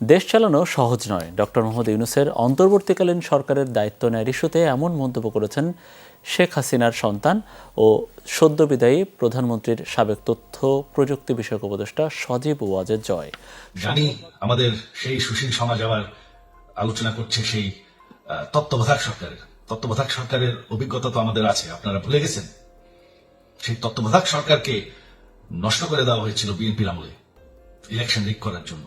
দেশ চালানো সহজ নয়। ডক্টর মোহাম্মদ ইউনুসের অন্তর্বর্তীকালীন সরকারের দায়িত্ব নেয়ার ইস্যুতে এমন মন্তব্য করেছেন শেখ হাসিনার সন্তান ও সদ্য বিদায়ী প্রধানমন্ত্রীর সাবেক তথ্য প্রযুক্তি বিষয়ক উপদেষ্টা সজীব ওয়াজেদ জয়। জানি আমাদের সেই সুশীল সমাজ আবার আলোচনা করছে সেই তত্ত্বাবধায়ক সরকারের। তত্ত্বাবধায়ক সরকারের অভিজ্ঞতা তো আমাদের আছে, আপনারা ভুলে গেছেন। সেই তত্ত্বাবধায়ক সরকারকে নষ্ট করে দেওয়া হয়েছিল বিএনপির আমলে ইলেকশন রিক করার জন্য।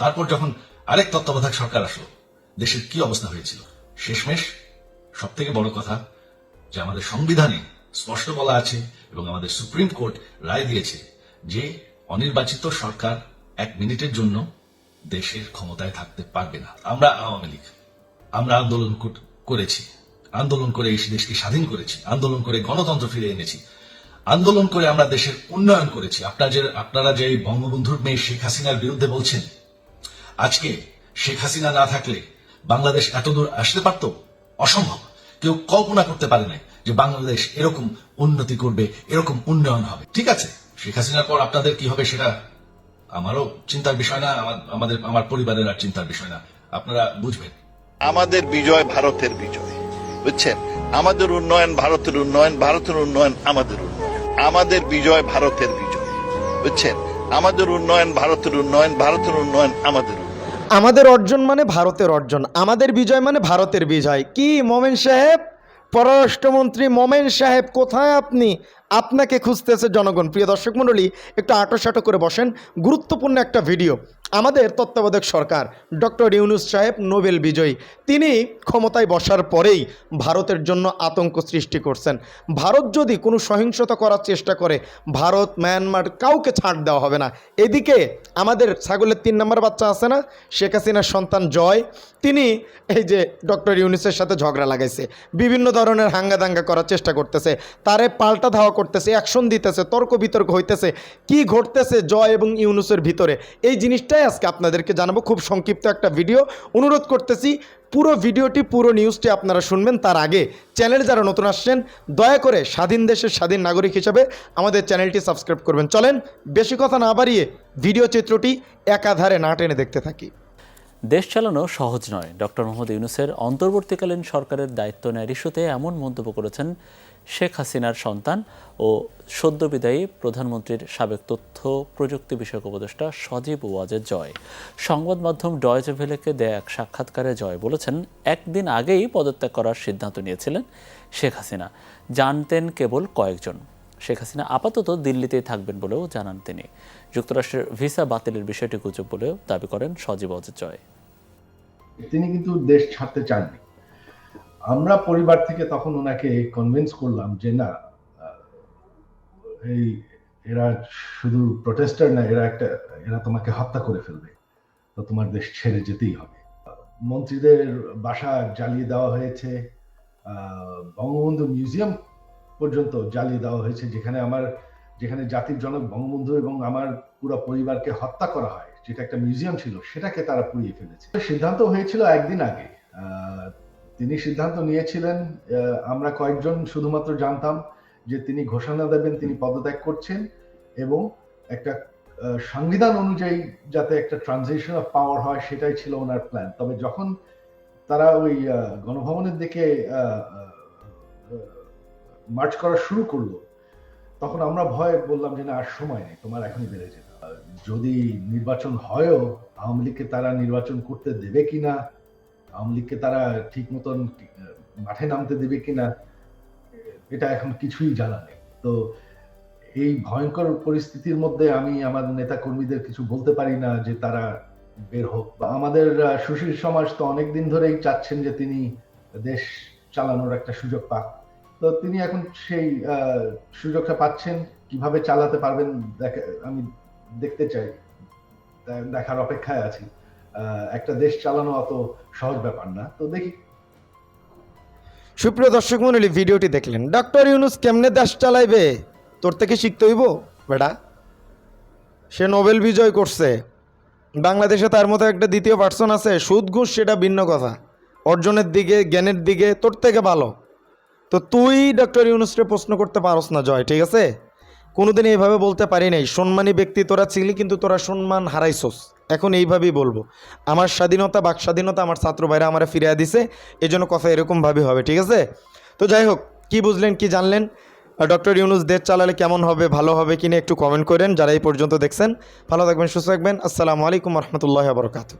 তারপর যখন আরেক তত্ত্বাবধায়ক সরকার আসলো, দেশের কি অবস্থা হয়েছিল? শেষমেশ সব থেকে বড় কথা যে আমাদের সংবিধানে স্পষ্ট বলা আছে এবং আমাদের সুপ্রিম কোর্ট রায় দিয়েছে যে অনির্বাচিত সরকার এক মিনিটের জন্য দেশের ক্ষমতায় থাকতে পারবে না। আমরা আওয়ামী লীগ, আমরা আন্দোলন কর- করেছি, আন্দোলন করে এই দেশকে স্বাধীন করেছি, আন্দোলন করে গণতন্ত্র ফিরে এনেছি, আন্দোলন করে আমরা দেশের উন্নয়ন করেছি। আপনারা যে আপনারা যে বঙ্গবন্ধুর মেয়ে শেখ হাসিনার বিরুদ্ধে বলছেন আজকে শেখ হাসিনা না থাকলে বাংলাদেশ এতদূর আসতে পারত? অসম্ভব। কেউ কল্পনা করতে পারে নাই যে বাংলাদেশ এরকম উন্নতি করবে, এরকম উন্নয়ন হবে। ঠিক আছে, শেখ হাসিনার পর আপনাদের কি হবে সেটা আমারও চিন্তার বিষয় না আমাদের, আমার পরিবারের আর চিন্তার বিষয় না। আপনারা বুঝবেন। আমাদের বিজয় ভারতের বিজয়, বুঝছেন? আমাদের উন্নয়ন ভারতের উন্নয়ন ভারতের উন্নয়ন আমাদের উন্নয়ন। আমাদের বিজয় ভারতের বিজয়, বুঝছেন? আমাদের উন্নয়ন ভারতের উন্নয়ন ভারতের উন্নয়ন আমাদের আমাদের অর্জন মানে ভারতের অর্জন, আমাদের বিজয় মানে ভারতের বিজয়। কি, মোমেন সাহেব? পররাষ্ট্রমন্ত্রী মোমেন সাহেব, কোথায় আপনি? আপনাকে খুঁজতেছে জনগণ। প্রিয় দর্শক মণ্ডলী, একটু আটোসাটো করে বসেন। গুরুত্বপূর্ণ একটা ভিডিও আমাদের তত্ত্বাবধায়ক সরকার, ডক্টর ইউনুস সাহেব, নোবেল বিজয়ী। তিনি ক্ষমতায় বসার পরেই ভারতের জন্য আতঙ্ক সৃষ্টি করছেন। ভারত যদি কোনো সহিংসতা করার চেষ্টা করে, ভারত মায়ানমার কাউকে ছাড় দেওয়া হবে না। এদিকে আমাদের ছাগলের তিন নম্বর বাচ্চা আছে না? শেখ হাসিনার সন্তান জয়। তিনি এই যে ডক্টর ইউনুসের সাথে ঝগড়া লাগাইছে। বিভিন্ন ধরনের হাঙ্গা দাঙ্গা করার চেষ্টা করতেছে। তারে পাল্টা ধাওয়া করতেছে অ্যাকশন দিতেছে, তর্ক বিতর্ক হইতেছে, কি ঘটতেছে জয় এবং ইউনুসের ভিতরে? এই জিনিসটাই আজকে আপনাদেরকে জানাব। খুব সংক্ষিপ্ত একটা ভিডিও। অনুরোধ করতেছি, পুরো ভিডিওটি, পুরো নিউজটি আপনারা শুনবেন তার আগে। চ্যানেল যারা নতুন আসছেন, দয়া করে স্বাধীন দেশের স্বাধীন নাগরিক হিসেবে আমাদের চ্যানেলটি সাবস্ক্রাইব করবেন। চলেন, বেশি কথা না বাড়িয়ে ভিডিও চিত্রটি একাধারে না টেনে দেখতে থাকি। দেশ চালানো সহজ নয়। ডক্টর মোহাম্মদ ইউনুসের অন্তর্বর্তীকালীন সরকারের দায়িত্ব নেয়ার ইস্যুতে এমন মন্তব্য করেছেন শেখ হাসিনার সন্তান ও সদ্য বিদায়ী প্রধানমন্ত্রীর সাবেক তথ্য প্রযুক্তি বিষয়ক উপদেষ্টা সজীব ওয়াজেদ জয়। সংবাদ মাধ্যম ডয়েজে ভেলেকে দেয়া এক সাক্ষাৎকারে জয় বলেছেন, একদিন আগেই পদত্যাগ করার সিদ্ধান্ত নিয়েছিলেন শেখ হাসিনা। জানতেন কেবল কয়েকজন। শেখ হাসিনা আপাতত দিল্লিতেই থাকবেন বলেও জানান তিনি। যুক্তরাষ্ট্রের ভিসা বাতিলের বিষয়টি গুজব বলেও দাবি করেন সজীব অজিত জয়। তিনি কিন্তু দেশ ছাড়তে চাননি। আমরা পরিবার থেকে তখন ওনাকে কনভিন্স করলাম যে না, এই এরা শুধু প্রোটেস্টার না, এরা একটা, এরা তোমাকে হত্যা করে ফেলবে। তো তোমার দেশ ছেড়ে যেতেই হবে। মন্ত্রীদের বাসা জ্বালিয়ে দেওয়া হয়েছে বঙ্গবন্ধু মিউজিয়াম পর্যন্ত জ্বালিয়ে দেওয়া হয়েছে, যেখানে আমার, যেখানে জাতির জনক বঙ্গবন্ধু এবং আমার পুরো পরিবারকে হত্যা করা হয়, যেটা একটা মিউজিয়াম ছিল, সেটাকে তারা পুড়িয়ে ফেলেছে। সিদ্ধান্ত হয়েছিল একদিন আগে তিনি সিদ্ধান্ত নিয়েছিলেন আমরা কয়েকজন শুধুমাত্র জানতাম যে তিনি ঘোষণা দেবেন, তিনি পদত্যাগ করছেন এবং একটা সংবিধান অনুযায়ী যাতে একটা ট্রানজিশন অফ পাওয়ার হয়, সেটাই ছিল ওনার প্ল্যান তবে যখন তারা ওই গণভবনের দিকে মার্চ করা শুরু করল, তখন আমরা ভয় বললাম যে না, আর সময় নেই, তোমার এখনই বেড়ে যেতে। যদি নির্বাচন হয়ও, আওয়ামী লীগকে তারা নির্বাচন করতে দেবে কিনা আওয়ামী লীগকে তারা ঠিক মতন মাঠে নামতে দেবে কিনা, এটা এখন কিছুই জানা নেই। তো এই ভয়ঙ্কর পরিস্থিতির মধ্যে আমি আমার নেতা কর্মীদের কিছু বলতে পারি না যে তারা বের হোক। বা আমাদের সুশীল সমাজ তো অনেকদিন ধরেই চাচ্ছেন যে তিনি দেশ চালানোর একটা সুযোগ পাক। তো তিনি এখন সেই সুযোগটা পাচ্ছেন, কীভাবে চালাতে পারবেন, দেখে আমি দেখতে চাই। দেখার অপেক্ষায় আছি। একটা দেশ চালানো অত সহজ ব্যাপার না। তো দেখি। সুপ্রিয় দর্শক মণ্ডলী, ভিডিওটি দেখলেন। ডক্টর ইউনুস কেমনে দেশ চালাইবে? তোর থেকে শিখতে হইব, বেটা। সে নোবেল বিজয় করছে। বাংলাদেশে তার মতো একটা দ্বিতীয় পার্সন আছে, সুদ ঘুষ সেটা ভিন্ন কথা। অর্জনের দিকে, জ্ঞানের দিকে তোর থেকে ভালো। তো তুই ডক্টর ইউনুসকে প্রশ্ন করতে পারস না, জয়, ঠিক আছে? কোনোদিন এইভাবে বলতে পারি নাই, সম্মানী ব্যক্তি তোরা ছিলি কিন্তু তোরা সম্মান হারাইছস। এখন এইভাবেই বলব। আমার স্বাধীনতা, বাক স্বাধীনতা আমার ছাত্র ভাইরা আমার ফিরিয়ে দিছে এই জন্য কথা এরকমভাবে হবে, ঠিক আছে? তো যাই হোক, কি বুঝলেন, কি জানলেন? ডক্টর ইউনুস দেশ চালালে কেমন হবে, ভালো হবে কিনা একটু কমেন্ট করেন, যারা এই পর্যন্ত দেখছেন। ভালো থাকবেন, সুস্থ থাকবেন। আসসালামু আলাইকুম রহমতুল্লাহ বরকাতু